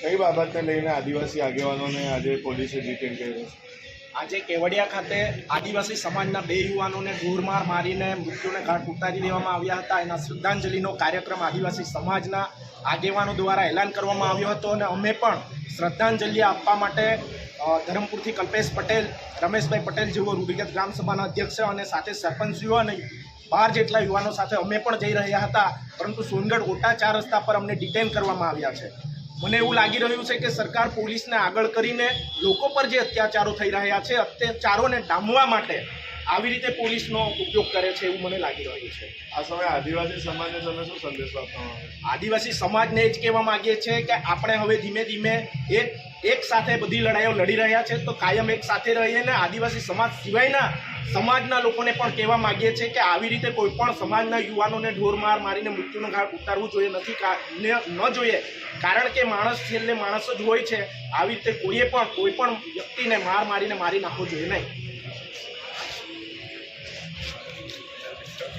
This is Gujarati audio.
કઈ બાબતને લઈને આદિવાસી આગેવાનોને આજે પોલીસે ડિટેન કર્યો આજે કેવડિયા ખાતે આદિવાસી સમાજના બે યુવાનોને ઢોરમાર મારીને મૃત્યુને ઘાટ ઉતારી દેવામાં આવ્યા હતા. એના શ્રદ્ધાંજલિનો કાર્યક્રમ આદિવાસી સમાજના આગેવાનો દ્વારા એલાન કરવામાં આવ્યો હતો અને અમે પણ શ્રદ્ધાંજલિ આપવા માટે ધરમપુરથી કલ્પેશ પટેલ, રમેશભાઈ પટેલ જેવો રૂઢિગત ગ્રામસભાના અધ્યક્ષ અને સાથે સરપંચીઓ અને બાર જેટલા યુવાનો સાથે અમે પણ જઈ રહ્યા હતા. પરંતુ સોનગઢ ઓટા ચાર રસ્તા પર અમને ડિટેન કરવામાં આવ્યા છે. મને એવું લાગી રહ્યું છે કે સરકાર પોલીસને આગળ કરીને લોકો પર જે અત્યાચારો થઈ રહ્યા છે અત્યાચારોને ડામવા માટે આવી રીતે પોલીસનો ઉપયોગ કરે છે એવું મને લાગી રહ્યું છે. આ સમયે આદિવાસી સમાજને તમે શું સંદેશો આપવા આદિવાસી સમાજને એ જ કહેવા માંગીએ છીએ કે આપણે હવે ધીમે ધીમે એક એક સાથે બધી લડાઈઓ લડી રહ્યા છે તો કાયમ એક સાથે રહીએ ને આદિવાસી સમાજ સિવાયના સમાજના લોકોને પણ કહેવા માંગીએ છીએ કે આવી રીતે કોઈ પણ સમાજના યુવાનોને ઢોર માર મારીને મૃત્યુનો ઘાટ ઉતારવું જોઈએ, નથી ન જોઈએ. કારણ કે માણસ છેલ્લે માણસ જ હોય છે. આવી રીતે કોઈએ પણ કોઈ પણ વ્યક્તિને માર મારીને મારી નાખવો જોઈએ નહીં.